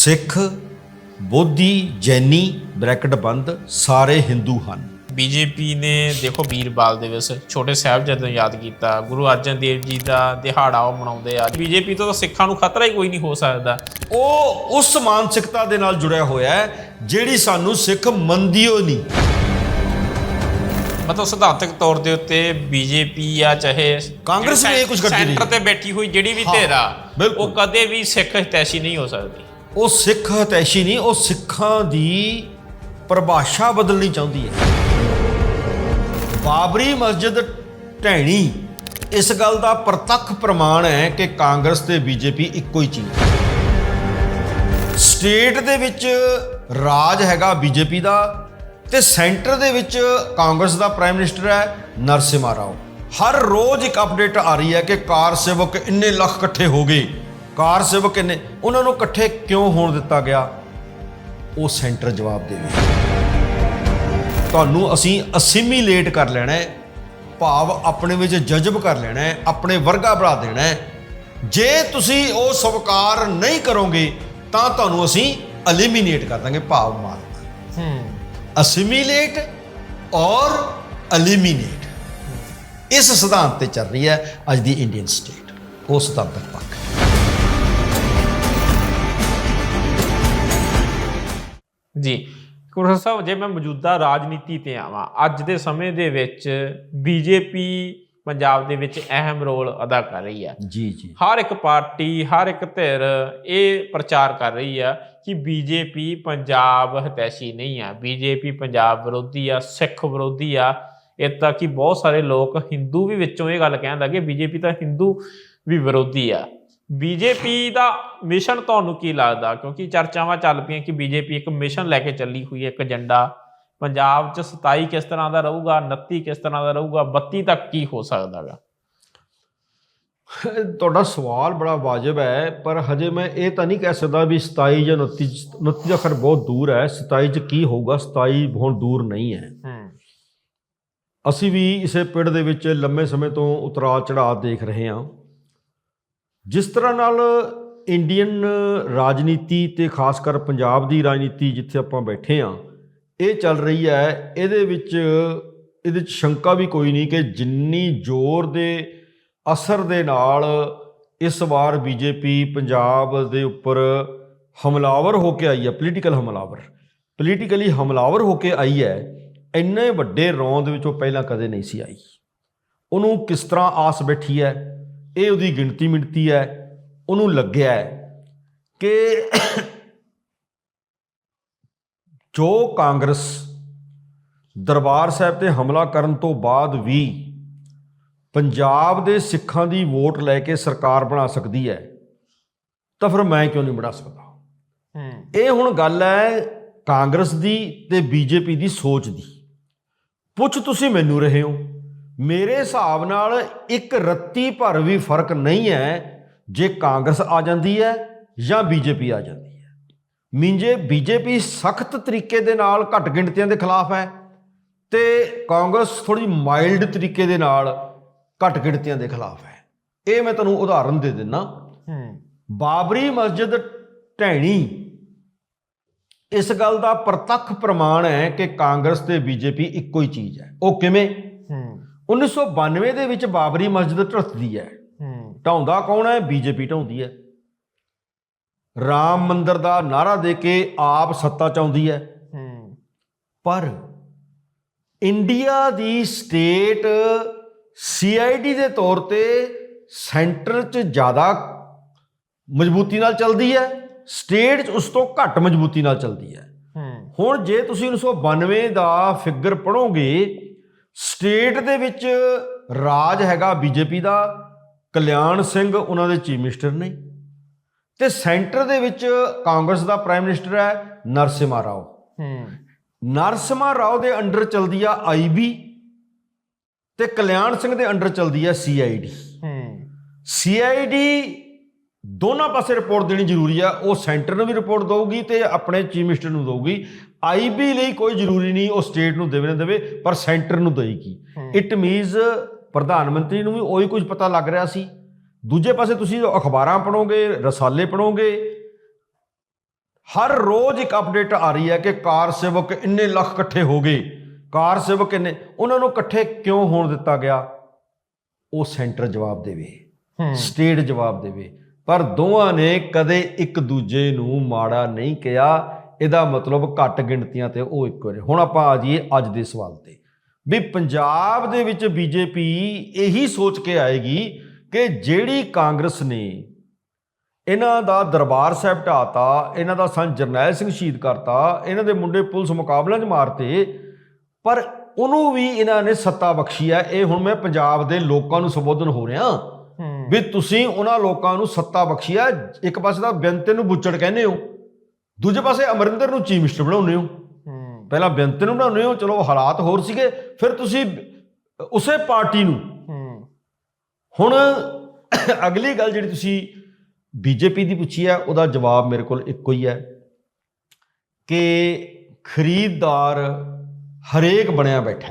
ਸਿੱਖ ਬੋਧੀ ਜੈਨੀ ਬ੍ਰੈਕਟ ਬੰਦ ਸਾਰੇ ਹਿੰਦੂ ਹਨ। ਬੀਜੇਪੀ ਨੇ ਦੇਖੋ ਵੀਰਬਾਲ ਦਿਵਸ ਛੋਟੇ ਸਾਹਿਬਜ਼ਾਦੇ ਨੂੰ ਯਾਦ ਕੀਤਾ ਗੁਰੂ ਅਰਜਨ ਦੇਵ ਜੀ ਦਾ ਦਿਹਾੜਾ ਉਹ ਮਨਾਉਂਦੇ ਆ। ਬੀਜੇਪੀ ਤੋਂ ਤਾਂ ਸਿੱਖਾਂ ਨੂੰ ਖਤਰਾ ਹੀ ਕੋਈ ਨਹੀਂ ਹੋ ਸਕਦਾ। ਉਹ ਉਸ ਮਾਨਸਿਕਤਾ ਦੇ ਨਾਲ ਜੁੜਿਆ ਹੋਇਆ ਹੈ ਜਿਹੜੀ ਸਾਨੂੰ ਸਿੱਖ ਮੰਨਦੀਓ ਨਹੀਂ। ਮਤਲਬ ਸਿਧਾਂਤਕ ਤੌਰ ਦੇ ਉੱਤੇ ਬੀਜੇਪੀ ਆ ਚਾਹੇ ਕਾਂਗਰਸ ਵੀ ਇਹ ਕੁਛ ਕਰਦੀ ਰਹੀ। ਸੈਂਟਰ ਤੇ ਬੈਠੀ ਹੋਈ ਜਿਹੜੀ ਵੀ ਧਿਰ ਆ ਬਿਲਕੁਲ। ਉਹ ਕਦੇ ਵੀ ਸਿੱਖ ਹਿਤੈਸ਼ੀ ਨਹੀਂ ਹੋ ਸਕਦੀ। ਉਹ ਸਿੱਖ ਹਤੈਸ਼ੀ ਨਹੀਂ, ਉਹ ਸਿੱਖਾਂ ਦੀ ਪਰਿਭਾਸ਼ਾ ਬਦਲਣੀ ਚਾਹੁੰਦੀ ਹੈ। ਬਾਬਰੀ ਮਸਜਿਦ ਢਹਿਣੀ, ਇਸ ਗੱਲ ਦਾ ਪ੍ਰਤੱਖ ਪ੍ਰਮਾਣ ਹੈ ਕਿ ਕਾਂਗਰਸ ਤੇ ਬੀਜੇਪੀ ਇੱਕੋ ਹੀ ਚੀਜ਼ ਹੈ। ਸਟੇਟ ਦੇ ਵਿੱਚ ਰਾਜ ਹੈਗਾ ਬੀਜੇਪੀ ਦਾ ਤੇ ਸੈਂਟਰ ਦੇ ਵਿੱਚ ਕਾਂਗਰਸ ਦਾ ਪ੍ਰਾਈਮ ਮਿਨਿਸਟਰ ਹੈ ਨਰਸਿਮਾ ਰਾਓ। ਹਰ ਰੋਜ਼ ਇੱਕ ਅਪਡੇਟ ਆ ਰਹੀ ਹੈ ਕਿ ਕਾਰ ਸੇਵਕ ਇੰਨੇ ਲੱਖ ਇਕੱਠੇ ਹੋ ਗਏ। ਕਾਰ ਸੇਵਕ ਇੰਨੇ ਉਹਨਾਂ ਨੂੰ ਇਕੱਠੇ ਕਿਉਂ ਹੋਣ ਦਿੱਤਾ ਗਿਆ? ਉਹ ਸੈਂਟਰ ਜਵਾਬ ਦੇਵੇ। ਤੁਹਾਨੂੰ ਅਸੀਂ ਅਸਿਮੀਲੇਟ ਕਰ ਲੈਣਾ ਹੈ। ਭਾਵ ਆਪਣੇ ਵਿੱਚ ਜਜ਼ਬ ਕਰ ਲੈਣਾ ਹੈ। ਆਪਣੇ ਵਰਗਾ ਬਣਾ ਦੇਣਾ ਹੈ। ਜੇ ਤੁਸੀਂ ਉਹ ਸਵਕਾਰ ਨਹੀਂ ਕਰੋਗੇ ਤਾਂ ਤੁਹਾਨੂੰ ਅਸੀਂ ਐਲੀਮੀਨੇਟ ਕਰ ਦਾਂਗੇ ਭਾਵ ਮਾਰ ਦਾਂਗੇ ਹੂੰ। ਅਸਿਮੀਲੇਟ ਔਰ ਐਲੀਮੀਨੇਟ ਇਸ ਸਿਧਾਂਤ ਤੇ ਚੱਲ ਰਹੀ ਹੈ ਅੱਜ ਦੀ ਇੰਡੀਅਨ ਸਟੇਟ ਉਹ ਸਿਧਾਂਤਕ ਪੱਖ ਜੀ। ਕੁਰਸਾ ਸਾਹਿਬ ਜੇ ਮੈਂ ਮੌਜੂਦਾ ਰਾਜਨੀਤੀ ਤੇ ਆਵਾਂ ਅੱਜ ਦੇ ਸਮੇਂ ਦੇ ਵਿੱਚ ਬੀਜੇਪੀ ਪੰਜਾਬ ਦੇ ਵਿੱਚ ਅਹਿਮ ਰੋਲ ਅਦਾ ਕਰ ਰਹੀ ਹੈ। ਜੀ ਜੀ। ਹਰ ਇੱਕ ਪਾਰਟੀ ਹਰ ਇੱਕ ਧਿਰ ਇਹ ਪ੍ਰਚਾਰ ਕਰ ਰਹੀ ਆ ਕਿ ਬੀਜੇਪੀ ਪੰਜਾਬ ਹਿਤੈਸ਼ੀ ਨਹੀਂ ਆ ਬੀਜੇਪੀ ਪੰਜਾਬ ਵਿਰੋਧੀ ਆ ਸਿੱਖ ਵਿਰੋਧੀ ਆ। ਇਹ ਤਾਂ ਕਿ ਬਹੁਤ ਸਾਰੇ ਲੋਕ ਹਿੰਦੂ ਵੀ ਵਿੱਚੋਂ ਇਹ ਗੱਲ ਕਹਿਣ ਲੱਗੇ ਬੀਜੇਪੀ ਤਾਂ ਹਿੰਦੂ ਵੀ ਵਿਰੋਧੀ ਆ। ਬੀਜੇਪੀ ਦਾ ਮਿਸ਼ਨ ਤੁਹਾਨੂੰ ਕੀ ਲੱਗਦਾ? ਕਿਉਂਕਿ ਚਰਚਾਵਾਂ ਚੱਲ ਪਈਆਂ ਕਿ ਬੀਜੇਪੀ ਇੱਕ ਮਿਸ਼ਨ ਲੈ ਕੇ ਚੱਲੀ ਹੋਈ ਹੈ ਇੱਕ ਏਜੰਡਾ। ਪੰਜਾਬ 'ਚ 27 ਕਿਸ ਤਰ੍ਹਾਂ ਦਾ ਰਹੂਗਾ? 29 ਕਿਸ ਤਰ੍ਹਾਂ ਦਾ ਰਹੂਗਾ? 32 ਤੱਕ ਕੀ ਹੋ ਸਕਦਾਗਾ ਤੁਹਾਡਾ ਸਵਾਲ ਬੜਾ ਵਾਜਬ ਹੈ ਪਰ ਹਜੇ ਮੈਂ ਇਹ ਤਾਂ ਨਹੀਂ ਕਹਿ ਸਕਦਾ ਵੀ 27 ਜਾਂ 29 ਚ- 29 ਦਾ ਖਰ ਬਹੁਤ ਦੂਰ ਹੈ। 27 ਚ ਕੀ ਹੋਊਗਾ? 27 ਬਹੁਤ ਦੂਰ ਨਹੀਂ ਹੈ। ਅਸੀਂ ਵੀ ਇਸੇ ਪਿੰਡ ਦੇ ਵਿੱਚ ਲੰਮੇ ਸਮੇਂ ਤੋਂ ਉਤਰਾਅ ਚੜਾਅ ਦੇਖ ਰਹੇ ਹਾਂ। ਜਿਸ ਤਰ੍ਹਾਂ ਨਾਲ ਇੰਡੀਅਨ ਰਾਜਨੀਤੀ ਤੇ ਖਾਸ ਕਰ ਪੰਜਾਬ ਦੀ ਰਾਜਨੀਤੀ ਜਿੱਥੇ ਆਪਾਂ ਬੈਠੇ ਹਾਂ, ਇਹ ਚੱਲ ਰਹੀ ਹੈ, ਇਹਦੇ ਵਿੱਚ ਇਹਦੇ ਵਿੱਚ ਸ਼ੰਕਾ ਵੀ ਕੋਈ ਨਹੀਂ ਕਿ ਜਿੰਨੀ ਜ਼ੋਰ ਦੇ ਅਸਰ ਦੇ ਨਾਲ ਇਸ ਵਾਰ ਬੀਜੇਪੀ ਪੰਜਾਬ ਦੇ ਉੱਪਰ ਹਮਲਾਵਰ ਹੋ ਕੇ ਆਈ ਹੈ ਪੋਲੀਟੀਕਲ ਹਮਲਾਵਰ। ਪੋਲੀਟੀਕਲੀ ਹਮਲਾਵਰ ਹੋ ਕੇ ਆਈ ਹੈ, ਇੰਨੇ ਵੱਡੇ ਰੌਂਦ ਵਿੱਚ ਉਹ ਪਹਿਲਾਂ ਕਦੇ ਨਹੀਂ ਸੀ ਆਈ। ਉਹਨੂੰ ਕਿਸ ਤਰ੍ਹਾਂ ਆਸ ਬੈਠੀ ਹੈ ਇਹ ਉਹਦੀ ਗਿਣਤੀ ਮਿਣਤੀ ਹੈ ਉਹਨੂੰ ਲੱਗਿਆ ਹੈ ਕਿ ਜੋ ਕਾਂਗਰਸ ਦਰਬਾਰ ਸਾਹਿਬ ਤੇ ਹਮਲਾ ਕਰਨ ਤੋਂ ਬਾਅਦ ਵੀ ਪੰਜਾਬ ਦੇ ਸਿੱਖਾਂ ਦੀ ਵੋਟ ਲੈ ਕੇ ਸਰਕਾਰ ਬਣਾ ਸਕਦੀ ਹੈ ਤਾਂ ਫਿਰ ਮੈਂ ਕਿਉਂ ਨਹੀਂ ਬਣਾ ਸਕਦਾ? ਇਹ ਹੁਣ ਗੱਲ ਹੈ ਕਾਂਗਰਸ ਦੀ ਤੇ ਬੀਜੇਪੀ ਦੀ ਸੋਚ ਦੀ। ਪੁੱਛ ਤੁਸੀਂ ਮੈਨੂੰ ਰਹੇ ਹੋ। ਮੇਰੇ ਹਿਸਾਬ ਨਾਲ ਇੱਕ ਰੱਤੀ ਭਰ ਵੀ ਫ਼ਰਕ ਨਹੀਂ ਹੈ ਜੇ ਕਾਂਗਰਸ ਆ ਜਾਂਦੀ ਹੈ ਜਾਂ ਬੀਜੇਪੀ ਆ ਜਾਂਦੀ ਹੈ। ਮਿੰਜੇ ਬੀਜੇਪੀ ਸਖਤ ਤਰੀਕੇ ਦੇ ਨਾਲ ਘੱਟ ਗਿਣਤੀਆਂ ਦੇ ਖਿਲਾਫ ਹੈ ਤੇ ਕਾਂਗਰਸ ਥੋੜੀ ਮਾਈਲਡ ਤਰੀਕੇ ਦੇ ਨਾਲ ਘੱਟ ਗਿਣਤੀਆਂ ਦੇ ਖਿਲਾਫ ਹੈ। ਇਹ ਮੈਂ ਤੁਹਾਨੂੰ ਉਦਾਹਰਨ ਦੇ ਦਿੰਨਾ। ਹੂੰ। ਬਾਬਰੀ ਮਸਜਿਦ ਢਹਿਣੀ ਇਸ ਗੱਲ ਦਾ ਪ੍ਰਤੱਖ ਪ੍ਰਮਾਣ ਹੈ ਕਿ ਕਾਂਗਰਸ ਤੇ ਬੀਜੇਪੀ ਇੱਕੋ ਹੀ ਚੀਜ਼ ਹੈ। ਉਹ ਕਿਵੇਂ? 1992 ਦੇ ਵਿੱਚ ਬਾਬਰੀ ਮਸਜਿਦ ਢਰਤਦੀ ਹੈ। ਹੂੰ। ਢਾਉਂਦਾ ਕੌਣ ਹੈ? ਬੀਜੇਪੀ ਢਾਉਂਦੀ ਹੈ। ਰਾਮ ਮੰਦਿਰ ਦਾ ਨਾਰਾ ਦੇ ਕੇ ਆਪ ਸੱਤਾ ਚ ਆਉਂਦੀ ਹੈ। ਹੂੰ। ਪਰ ਇੰਡੀਆ ਦੀ ਸਟੇਟ ਸੀਆਈਡੀ ਦੇ ਤੌਰ ਤੇ ਸੈਂਟਰ 'ਚ ਜ਼ਿਆਦਾ ਮਜ਼ਬੂਤੀ ਨਾਲ ਚੱਲਦੀ ਹੈ। ਸਟੇਟ 'ਚ ਉਸ ਤੋਂ ਘੱਟ ਮਜ਼ਬੂਤੀ ਨਾਲ ਚੱਲਦੀ ਹੈ। ਹੂੰ। ਹੁਣ ਜੇ ਤੁਸੀਂ 1992 ਦਾ ਫਿਗਰ ਪੜੋਗੇ ਸਟੇਟ ਦੇ ਵਿੱਚ ਰਾਜ ਹੈਗਾ ਬੀਜੇਪੀ ਦਾ ਕਲਿਆਣ ਸਿੰਘ ਉਹਨਾਂ ਦੇ ਚੀਫ ਮਿਨਿਸਟਰ ਨੇ। ਤੇ ਸੈਂਟਰ ਦੇ ਵਿੱਚ ਕਾਂਗਰਸ ਦਾ ਪ੍ਰਾਈਮ ਮਿਨਿਸਟਰ ਹੈ ਨਰਸਿਮਹਾ ਰਾਓ। ਹੂੰ। ਨਰਸਿਮਹਾ ਰਾਓ ਦੇ ਅੰਡਰ ਚਲਦੀ ਆ ਆਈਬੀ ਤੇ ਕਲਿਆਣ ਸਿੰਘ ਦੇ ਅੰਡਰ ਚਲਦੀ ਆ ਸੀਆਈਡੀ ਹੂੰ। ਸੀਆਈਡੀ ਦੋਨਾਂ ਪਾਸੇ ਰਿਪੋਰਟ ਦੇਣੀ ਜ਼ਰੂਰੀ ਆ ਉਹ ਸੈਂਟਰ ਨੂੰ ਵੀ ਰਿਪੋਰਟ ਦਊਗੀ ਤੇ ਆਪਣੇ ਚੀਫ ਮਿਨਿਸਟਰ ਨੂੰ ਦਊਗੀ। ਆਈਬੀ ਲਈ ਕੋਈ ਜ਼ਰੂਰੀ ਨਹੀਂ ਉਹ ਸਟੇਟ ਨੂੰ ਦੇਵੇ ਨਾ ਦੇਵੇ ਪਰ ਸੈਂਟਰ ਨੂੰ ਦੇਏਗੀ ਹੂੰ। ਇਟ ਮੀਨਸ ਪ੍ਰਧਾਨ ਮੰਤਰੀ ਨੂੰ ਵੀ ਉਹੀ ਕੁਝ ਪਤਾ ਲੱਗ ਰਿਹਾ ਸੀ। ਦੂਜੇ ਪਾਸੇ ਤੁਸੀਂ ਅਖਬਾਰਾਂ ਪੜੋਗੇ ਰਸਾਲੇ ਪੜੋਗੇ ਹਰ ਰੋਜ਼ ਇੱਕ ਅਪਡੇਟ ਆ ਰਹੀ ਹੈ ਕਿ ਕਾਰ ਸੇਵਕ ਇੰਨੇ ਲੱਖ ਇਕੱਠੇ ਹੋ ਗਏ। ਕਾਰ ਸੇਵਕ ਇੰਨੇ ਉਹਨਾਂ ਨੂੰ ਇਕੱਠੇ ਕਿਉਂ ਹੋਣ ਦਿੱਤਾ ਗਿਆ? ਉਹ ਸੈਂਟਰ ਜਵਾਬ ਦੇਵੇ। ਸਟੇਟ ਜਵਾਬ ਦੇਵੇ। ਪਰ ਦੋਵਾਂ ਨੇ ਕਦੇ ਇੱਕ ਦੂਜੇ ਨੂੰ ਮਾੜਾ ਨਹੀਂ ਕਿਹਾ। ਇਹਦਾ ਮਤਲਬ ਘੱਟ ਗਿਣਤੀਆਂ ਤੇ ਉਹ ਇੱਕੋ ਨੇ ਹੁਣ ਆਪਾਂ ਆ ਜਾਈਏ ਅੱਜ ਦੇ ਸਵਾਲ ਤੇ। ਵੀ ਪੰਜਾਬ ਦੇ ਵਿੱਚ ਬੀਜੇਪੀ ਇਹੀ ਸੋਚ ਕੇ ਆਏਗੀ ਕਿ ਜਿਹੜੀ ਕਾਂਗਰਸ ਨੇ ਇਹਨਾਂ ਦਾ ਦਰਬਾਰ ਸਾਹਿਬ ਢਾਤਾ ਇਹਨਾਂ ਦਾ ਸੰਤ ਜਰਨੈਲ ਸਿੰਘ ਸ਼ਹੀਦ ਕਰਤਾ ਇਹਨਾਂ ਦੇ ਮੁੰਡੇ ਪੁਲਿਸ ਮੁਕਾਬਲਿਆਂ 'ਚ ਮਾਰਤੇ ਪਰ ਉਹਨੂੰ ਵੀ ਇਹਨਾਂ ਨੇ ਸੱਤਾ ਬਖਸ਼ੀ ਹੈ। ਇਹ ਹੁਣ ਮੈਂ ਪੰਜਾਬ ਦੇ ਲੋਕਾਂ ਨੂੰ ਸੰਬੋਧਨ ਹੋ ਰਿਹਾ। ਵੀ ਤੁਸੀਂ ਉਹਨਾਂ ਲੋਕਾਂ ਨੂੰ ਸੱਤਾ ਬਖਸ਼ੀ ਹੈ। ਇੱਕ ਪਾਸੇ ਤਾਂ ਬੇਨਤੇ ਨੂੰ ਬੁੱਚੜ ਕਹਿੰਦੇ ਹੋ। ਦੂਜੇ ਪਾਸੇ ਅਮਰਿੰਦਰ ਨੂੰ ਚੀਫ ਮਿਨਿਸਟਰ ਬਣਾਉਂਦੇ ਹੋ। ਪਹਿਲਾਂ ਬੇਨਤੇ ਨੂੰ ਬਣਾਉਂਦੇ ਹੋ ਚਲੋ ਹਾਲਾਤ ਹੋਰ ਸੀਗੇ ਫਿਰ ਤੁਸੀਂ ਉਸੇ ਪਾਰਟੀ ਨੂੰ। ਹੁਣ ਅਗਲੀ ਗੱਲ ਜਿਹੜੀ ਤੁਸੀਂ ਬੀਜੇਪੀ ਦੀ ਪੁੱਛੀ ਹੈ ਉਹਦਾ ਜਵਾਬ ਮੇਰੇ ਕੋਲ ਇੱਕੋ ਹੀ ਹੈ ਕਿ ਖਰੀਦਦਾਰ ਹਰੇਕ ਬਣਿਆ ਬੈਠਾ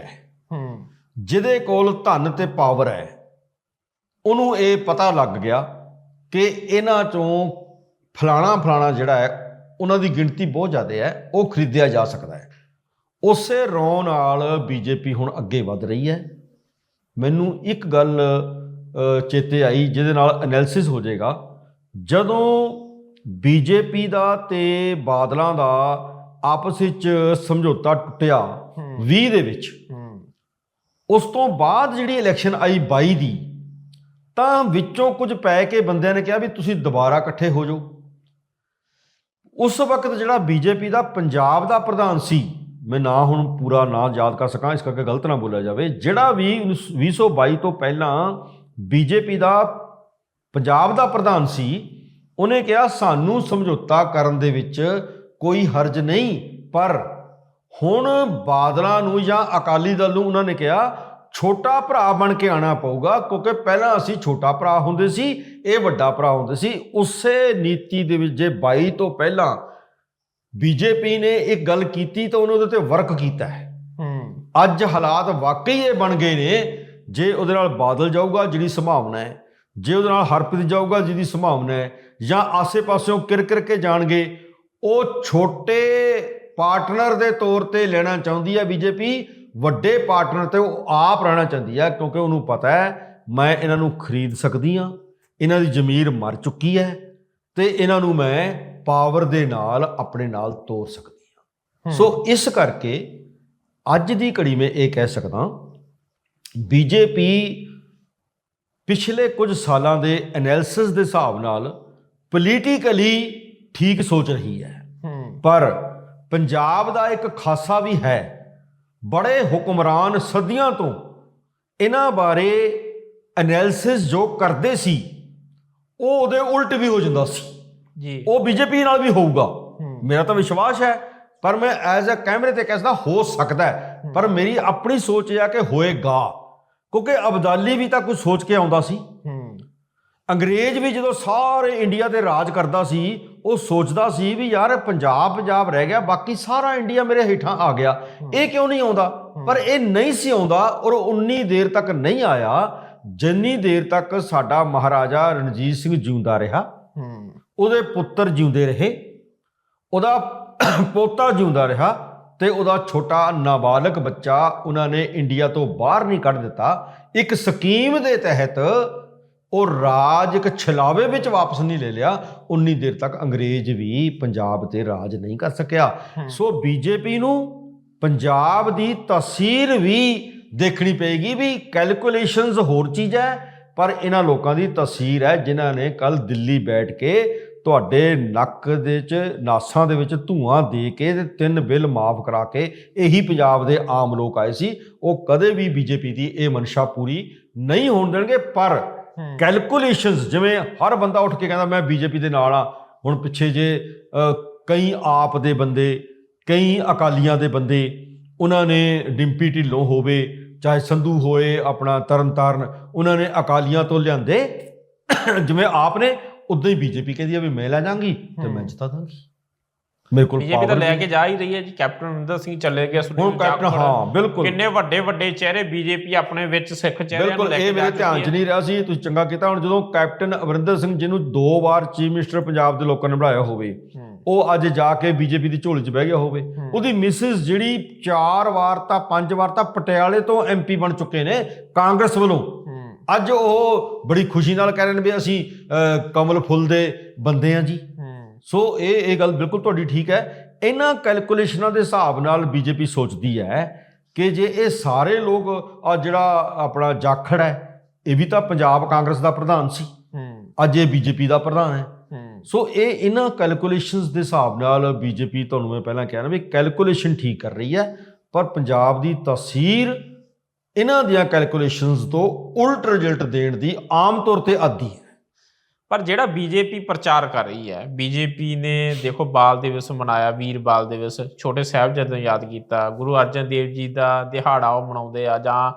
ਹੂੰ। ਜਿਹਦੇ ਕੋਲ ਧਨ ਤੇ ਪਾਵਰ ਹੈ ਉਹਨੂੰ ਇਹ ਪਤਾ ਲੱਗ ਗਿਆ ਕਿ ਇਹਨਾਂ ਚੋਂ ਫਲਾਣਾ ਫਲਾਣਾ ਜਿਹੜਾ ਹੈ ਉਹਨਾਂ ਦੀ ਗਿਣਤੀ ਬਹੁਤ ਜ਼ਿਆਦਾ ਹੈ ਉਹ ਖਰੀਦਿਆ ਜਾ ਸਕਦਾ ਹੈ। ਉਸੇ ਰੌ ਨਾਲ ਬੀਜੇਪੀ ਹੁਣ ਅੱਗੇ ਵਧ ਰਹੀ ਹੈ। ਮੈਨੂੰ ਇੱਕ ਗੱਲ ਚੇਤੇ ਆਈ ਜਿਹਦੇ ਨਾਲ ਐਨਾਲਿਸਿਸ ਹੋ ਜਾਏਗਾ। ਜਦੋਂ ਬੀਜੇਪੀ ਦਾ ਤੇ ਬਾਦਲਾਂ ਦਾ ਆਪਸ ਵਿੱਚ ਸਮਝੌਤਾ ਟੁੱਟਿਆ ਹੂੰ। 20 ਦੇ ਵਿੱਚ ਉਸ ਤੋਂ ਬਾਅਦ ਜਿਹੜੀ ਇਲੈਕਸ਼ਨ ਆਈ 22 ਦੀ ਤਾਂ ਵਿੱਚੋਂ ਕੁਝ ਪੈ ਕੇ ਬੰਦਿਆਂ ਨੇ ਕਿਹਾ ਵੀ ਤੁਸੀਂ ਦੁਬਾਰਾ ਇਕੱਠੇ ਹੋ ਜਾਓ। ਉਸ ਵਕਤ ਜਿਹੜਾ ਬੀਜੇਪੀ ਦਾ ਪੰਜਾਬ ਦਾ ਪ੍ਰਧਾਨ ਸੀ, ਮੈਂ ਨਾ ਹੁਣ ਪੂਰਾ ਨਾਂ ਯਾਦ ਕਰ ਸਕਾਂ, ਇਸ ਕਰਕੇ ਗਲਤ ਨਾ ਬੋਲਿਆ ਜਾਵੇ, ਜਿਹੜਾ ਵੀ 2022 ਤੋਂ ਪਹਿਲਾਂ ਬੀਜੇਪੀ ਦਾ ਪੰਜਾਬ ਦਾ ਪ੍ਰਧਾਨ ਸੀ, ਉਹਨੇ ਕਿਹਾ ਸਾਨੂੰ ਸਮਝੌਤਾ ਕਰਨ ਦੇ ਵਿੱਚ ਕੋਈ ਹਰਜ ਨਹੀਂ, ਪਰ ਹੁਣ ਬਾਦਲਾਂ ਨੂੰ ਜਾਂ ਅਕਾਲੀ ਦਲ ਨੂੰ ਉਹਨਾਂ ਨੇ ਕਿਹਾ ਛੋਟਾ ਭਰਾ ਬਣ ਕੇ ਆਣਾ ਪਊਗਾ ਕਿਉਂਕਿ ਪਹਿਲਾਂ ਅਸੀਂ ਛੋਟਾ ਭਰਾ ਹੁੰਦੇ ਸੀ ਇਹ ਵੱਡਾ ਭਰਾ ਹੁੰਦੇ ਸੀ। ਉਸੇ ਨੀਤੀ ਦੇ ਵਿੱਚ ਜੇ 22 ਤੋਂ ਪਹਿਲਾਂ ਬੀਜੇਪੀ ਨੇ ਇੱਕ ਗੱਲ ਕੀਤੀ ਤਾਂ ਉਹਨੇ ਉਹਦੇ ਤੇ ਵਰਕ ਕੀਤਾ ਹੈ। ਅੱਜ ਹਾਲਾਤ ਵਾਕਈ ਇਹ ਬਣ ਗਏ ਨੇ ਜੇ ਉਹਦੇ ਨਾਲ ਬਾਦਲ ਜਾਊਗਾ ਜਿਹੜੀ ਸੰਭਾਵਨਾ ਹੈ ਜੇ ਉਹਦੇ ਨਾਲ ਹਰਪ੍ਰੀਤ ਜਾਊਗਾ ਜਿਹਦੀ ਸੰਭਾਵਨਾ ਹੈ ਜਾਂ ਆਸੇ-ਪਾਸਿਓਂ ਕਿਰ-ਕਿਰ ਕੇ ਜਾਣਗੇ ਉਹ ਛੋਟੇ ਪਾਰਟਨਰ ਦੇ ਤੌਰ ਤੇ ਲੈਣਾ ਚਾਹੁੰਦੀ ਹੈ ਬੀਜੇਪੀ ਵੱਡੇ ਪਾਰਟਨਰ ਤੇ ਉਹ ਆਪ ਰਹਿਣਾ ਚਾਹੁੰਦੀ ਹੈ ਕਿਉਂਕਿ ਉਹਨੂੰ ਪਤਾ ਹੈ ਮੈਂ ਇਹਨਾਂ ਨੂੰ ਖਰੀਦ ਸਕਦੀ ਹਾਂ ਇਹਨਾਂ ਦੀ ਜ਼ਮੀਰ ਮਰ ਚੁੱਕੀ ਹੈ ਤੇ ਇਹਨਾਂ ਨੂੰ ਮੈਂ ਪਾਵਰ ਦੇ ਨਾਲ ਆਪਣੇ ਨਾਲ ਤੋਰ ਸਕਦੀ ਹਾਂ। ਸੋ ਇਸ ਕਰਕੇ ਅੱਜ ਦੀ ਘੜੀ ਮੈਂ ਇਹ ਕਹਿ ਸਕਦਾ ਬੀਜੇਪੀ ਪਿਛਲੇ ਕੁਝ ਸਾਲਾਂ ਦੇ ਐਨਾਲਿਸਿਸ ਦੇ ਹਿਸਾਬ ਨਾਲ ਪੋਲੀਟੀਕਲੀ ਠੀਕ ਸੋਚ ਰਹੀ ਹੈ। ਹੂੰ। ਪਰ ਪੰਜਾਬ ਦਾ ਇੱਕ ਖਾਸਾ ਵੀ ਹੈ ਬੜੇ ਹੁਕਮਰਾਨ ਸਦੀਆਂ ਤੋਂ ਇਹਨਾਂ ਬਾਰੇ ਐਨਾਲਿਸਿਸ ਜੋ ਕਰਦੇ ਸੀ ਉਹ ਉਹਦੇ ਉਲਟ ਵੀ ਹੋ ਜਾਂਦਾ ਸੀ। ਜੀ। ਉਹ ਬੀਜੇਪੀ ਨਾਲ ਵੀ ਹੋਊਗਾ। ਮੇਰਾ ਤਾਂ ਵਿਸ਼ਵਾਸ ਹੈ ਪਰ ਮੈਂ ਐਜ਼ ਅ ਕੈਮਰੇ ਤੇ ਕਹਿੰਦਾ ਹੋ ਸਕਦਾ ਪਰ ਮੇਰੀ ਆਪਣੀ ਸੋਚ ਇਹ ਆ ਕਿ ਹੋਏਗਾ ਕਿਉਂਕਿ ਅਬਦਾਲੀ ਵੀ ਤਾਂ ਕੁਝ ਸੋਚ ਕੇ ਆਉਂਦਾ ਸੀ। ਅੰਗਰੇਜ਼ ਵੀ ਜਦੋਂ ਸਾਰੇ ਇੰਡੀਆ ਤੇ ਰਾਜ ਕਰਦਾ ਸੀ, ਉਹ ਸੋਚਦਾ ਸੀ ਵੀ ਯਾਰ ਪੰਜਾਬ ਪੰਜਾਬ ਰਹਿ ਗਿਆ, ਬਾਕੀ ਸਾਰਾ ਇੰਡੀਆ ਮੇਰੇ ਹੇਠਾਂ ਆ ਗਿਆ। ਇਹ ਕਿਉਂ ਨਹੀਂ ਆਉਂਦਾ? ਪਰ ਇਹ ਨਹੀਂ ਸੀ ਆਉਂਦਾ ਔਰ ਉਨੀ ਦੇਰ ਤੱਕ ਨਹੀਂ ਆਇਆ ਜਿੰਨੀ ਦੇਰ ਤੱਕ ਸਾਡਾ ਮਹਾਰਾਜਾ ਰਣਜੀਤ ਸਿੰਘ ਜਿਉਂਦਾ ਰਿਹਾ। ਉਹਦੇ ਪੁੱਤਰ ਜਿਉਂਦੇ ਰਹੇ, ਉਹਦਾ ਪੋਤਾ ਜਿਉਂਦਾ ਰਿਹਾ ਤੇ ਉਹਦਾ ਛੋਟਾ ਨਾਬਾਲਗ ਬੱਚਾ ਉਹਨਾਂ ਨੇ ਇੰਡੀਆ ਤੋਂ ਬਾਹਰ ਨਹੀਂ ਕੱਢ ਦਿੱਤਾ। ਇੱਕ ਸਕੀਮ ਦੇ ਤਹਿਤ ਉਹ ਰਾਜ ਇੱਕ ਛਲਾਵੇ ਵਿੱਚ ਵਾਪਸ ਨਹੀਂ ਲੈ ਲਿਆ ਉਨੀ ਦੇਰ ਤੱਕ ਅੰਗਰੇਜ਼ ਵੀ ਪੰਜਾਬ ਤੇ ਰਾਜ ਨਹੀਂ ਕਰ ਸਕਿਆ। ਸੋ ਬੀਜੇਪੀ ਨੂੰ ਪੰਜਾਬ ਦੀ ਤਸਵੀਰ ਵੀ ਦੇਖਣੀ ਪਏਗੀ ਵੀ ਕੈਲਕੂਲੇਸ਼ਨਸ ਹੋਰ ਚੀਜ਼ ਹੈ ਪਰ ਇਹਨਾਂ ਲੋਕਾਂ ਦੀ ਤਸਵੀਰ ਹੈ ਜਿਨ੍ਹਾਂ ਨੇ ਕੱਲ ਦਿੱਲੀ ਬੈਠ ਕੇ ਤੁਹਾਡੇ ਨੱਕ ਦੇ ਵਿੱਚ ਨਾਸਾਂ ਦੇ ਵਿੱਚ ਧੂਆਂ ਦੇ ਕੇ ਤੇ ਤਿੰਨ ਬਿੱਲ ਮਾਫ ਕਰਾ ਕੇ ਇਹੀ ਪੰਜਾਬ ਦੇ ਆਮ ਲੋਕ ਆਏ ਸੀ। ਉਹ ਕਦੇ ਵੀ ਬੀਜੇਪੀ ਦੀ ਇਹ ਮਨਸ਼ਾ ਪੂਰੀ ਨਹੀਂ ਹੋਣ ਦੇਣਗੇ ਪਰ ਕੈਲਕੂਲੇਸ਼ਨਸ ਜਿਵੇਂ ਹਰ ਬੰਦਾ ਉੱਠ ਕੇ ਕਹਿੰਦਾ ਮੈਂ ਬੀਜੇਪੀ ਦੇ ਨਾਲ ਆ। ਹੁਣ ਪਿੱਛੇ ਜੇ ਕਈ ਆਪ ਦੇ ਬੰਦੇ ਕਈ ਅਕਾਲੀਆਂ ਦੇ ਬੰਦੇ ਉਹਨਾਂ ਨੇ ਡਿੰਪੀ ਢਿੱਲੋਂ ਹੋਵੇ ਚਾਹੇ ਸੰਧੂ ਹੋਏ ਆਪਣਾ ਤਰਨਤਾਰਨ ਉਹਨਾਂ ਨੇ ਅਕਾਲੀਆਂ ਤੋਂ ਲਿਆਂਦੇ ਜਿਵੇਂ ਆਪ ਨੇ ਉਦਾਂ ਹੀ ਬੀਜੇਪੀ ਕਹਿੰਦੀ ਆ ਵੀ ਮੈਂ ਲੈ ਜਾਾਂਗੀ ਤੇ ਮੈਂ। ਜਿਤਾ ਦਾਂਗੀ। ਮੇਰੇ ਕੋਲ ਬੀਜੇਪੀ ਤਾਂ ਲੈ ਕੇ ਜਾ ਹੀ ਰਹੀ ਹੈ ਜੀ ਕੈਪਟਨ ਅਮਰਿੰਦਰ ਸਿੰਘ ਚਲੇ ਗਏ ਸੁਨੀਲ ਕੈਪਟਨ। ਹਾਂ ਬਿਲਕੁਲ। ਕਿੰਨੇ ਵੱਡੇ ਵੱਡੇ ਚਿਹਰੇ ਬੀਜੇਪੀ ਆਪਣੇ ਵਿੱਚ ਸਿੱਖ ਚਿਹਰਿਆਂ ਨੂੰ ਬਿਲਕੁਲ ਲੈ ਕੇ ਇਹ ਮੇਰੇ ਧਿਆਨ 'ਚ। ਨਹੀਂ ਰਿਹਾ ਸੀ ਤੁਸੀਂ ਚੰਗਾ ਕੀਤਾ। ਹੁਣ ਜਦੋਂ ਕੈਪਟਨ ਅਮਰਿੰਦਰ ਸਿੰਘ ਜਿਹਨੂੰ ਦੋ ਵਾਰ ਚੀਫ ਮਿਨਿਸਟਰ ਪੰਜਾਬ ਦੇ ਲੋਕਾਂ ਨੇ ਬਣਾਇਆ ਹੋਵੇ ਉਹ ਅੱਜ ਜਾ ਕੇ ਬੀਜੇਪੀ ਦੀ ਝੋਲੀ 'ਚ ਬਹਿ ਗਿਆ ਹੋਵੇ। ਉਹਦੀ ਮਿਸਿਸ ਜਿਹੜੀ ਚਾਰ ਵਾਰ ਤਾਂ ਪੰਜ ਵਾਰ ਤਾਂ ਪਟਿਆਲੇ ਤੋਂ ਐਮਪੀ ਬਣ ਚੁੱਕੇ ਨੇ ਕਾਂਗਰਸ ਵੱਲੋਂ। ਅੱਜ ਉਹ ਬੜੀ ਖੁਸ਼ੀ ਨਾਲ ਕਹਿ ਰਹੇ ਨੇ ਵੀ ਅਸੀਂ ਕਮਲ ਫੁੱਲ ਦੇ ਬੰਦੇ ਆ ਜੀ। ਸੋ ਇਹ ਇਹ ਗੱਲ ਬਿਲਕੁਲ ਤੁਹਾਡੀ ਠੀਕ ਹੈ। ਇਹਨਾਂ ਕੈਲਕੂਲੇਸ਼ਨਾਂ ਦੇ ਹਿਸਾਬ ਨਾਲ ਬੀਜੇਪੀ ਸੋਚਦੀ ਹੈ ਕਿ ਜੇ ਇਹ ਸਾਰੇ ਲੋਕ ਆ ਜਿਹੜਾ ਆਪਣਾ ਜਾਖੜ ਹੈ ਇਹ ਵੀ ਤਾਂ ਪੰਜਾਬ ਕਾਂਗਰਸ ਦਾ ਪ੍ਰਧਾਨ ਸੀ। ਅੱਜ ਇਹ ਬੀਜੇਪੀ ਦਾ ਪ੍ਰਧਾਨ ਹੈ। ਹੂੰ। ਸੋ ਇਹ ਇਹਨਾਂ ਕੈਲਕੂਲੇਸ਼ਨਸ ਦੇ ਹਿਸਾਬ ਨਾਲ ਬੀਜੇਪੀ ਤੁਹਾਨੂੰ ਮੈਂ ਪਹਿਲਾਂ ਕਿਹਾ ਨਾ ਵੀ ਕੈਲਕੂਲੇਸ਼ਨ ਠੀਕ ਕਰ ਰਹੀ ਹੈ ਪਰ ਪੰਜਾਬ ਦੀ ਤਸਵੀਰ ਇਹਨਾਂ ਦੀਆਂ ਕੈਲਕੂਲੇਸ਼ਨਸ ਤੋਂ ਉਲਟ ਰਿਜ਼ਲਟ ਦੇਣ ਦੀ ਆਮ ਤੌਰ ਤੇ ਆਦੀ ਹੈ। ਪਰ ਜਿਹੜਾ ਬੀਜੇਪੀ ਪ੍ਰਚਾਰ ਕਰ ਰਹੀ ਹੈ ਬੀਜੇਪੀ ਨੇ ਦੇਖੋ ਬਾਲ ਦਿਵਸ ਮਨਾਇਆ ਵੀਰ ਬਾਲ ਦਿਵਸ ਛੋਟੇ ਸਾਹਿਬਜ਼ਾਦੇ ਨੂੰ ਯਾਦ ਕੀਤਾ ਗੁਰੂ ਅਰਜਨ ਦੇਵ ਜੀ ਦਾ ਦਿਹਾੜਾ ਉਹ ਮਨਾਉਂਦੇ ਆ ਜਾਂ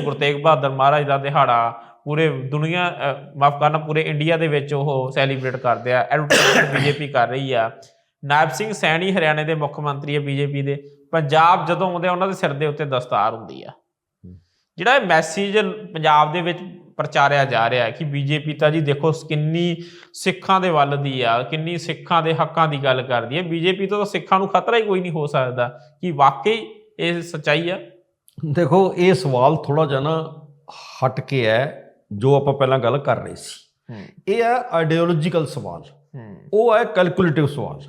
ਗੁਰੂ ਤੇਗ ਬਹਾਦਰ ਮਹਾਰਾਜ ਦਾ ਦਿਹਾੜਾ ਪੂਰੇ ਦੁਨੀਆ ਮਾਫ ਕਰਨਾ ਪੂਰੇ ਇੰਡੀਆ ਦੇ ਵਿੱਚ ਉਹ ਸੈਲੀਬ੍ਰੇਟ ਕਰਦੇ ਆ ਐਡਵਰਟਾਈਜ਼ਮੈਂਟ ਬੀਜੇਪੀ ਕਰ ਰਹੀ ਆ। ਨਾਇਬ ਸਿੰਘ ਸੈਣੀ ਹਰਿਆਣੇ ਦੇ ਮੁੱਖ ਮੰਤਰੀ ਆ ਬੀਜੇਪੀ ਦੇ ਪੰਜਾਬ ਜਦੋਂ ਆਉਂਦੇ ਆ ਉਹਨਾਂ ਦੇ ਸਿਰ ਦੇ ਉੱਤੇ ਦਸਤਾਰ ਹੁੰਦੀ ਆ। ਜਿਹੜਾ ਇਹ ਮੈਸੇਜ ਪੰਜਾਬ ਦੇ ਵਿੱਚ ਪ੍ਰਚਾਰਿਆ ਜਾ ਰਿਹਾ ਹੈ ਕਿ ਬੀਜੇਪੀ ਤਾਂ ਜੀ ਦੇਖੋ ਕਿੰਨੀ ਸਿੱਖਾਂ ਦੇ ਵੱਲ ਦੀ ਆ ਕਿੰਨੀ ਸਿੱਖਾਂ ਦੇ ਹੱਕਾਂ ਦੀ ਗੱਲ ਕਰਦੀ ਹੈ। ਬੀਜੇਪੀ ਤੋਂ ਤਾਂ ਸਿੱਖਾਂ ਨੂੰ ਖਤਰਾ ਹੀ ਕੋਈ ਨਹੀਂ ਹੋ ਸਕਦਾ। ਕਿ ਵਾਕਈ ਇਹ ਸਚਾਈ ਆ? ਦੇਖੋ ਇਹ ਸਵਾਲ ਥੋੜਾ ਜਿਹਾ ਨਾ ਹਟ ਕੇ ਹੈ ਜੋ ਆਪਾਂ ਪਹਿਲਾਂ ਗੱਲ ਕਰ ਰਹੇ ਸੀ। ਇਹ ਆ ਆਈਡੀਓਲੋਜੀਕਲ ਸਵਾਲ। ਉਹ ਹੈ ਕੈਲਕੂਲੇਟਿਵ ਸਵਾਲ।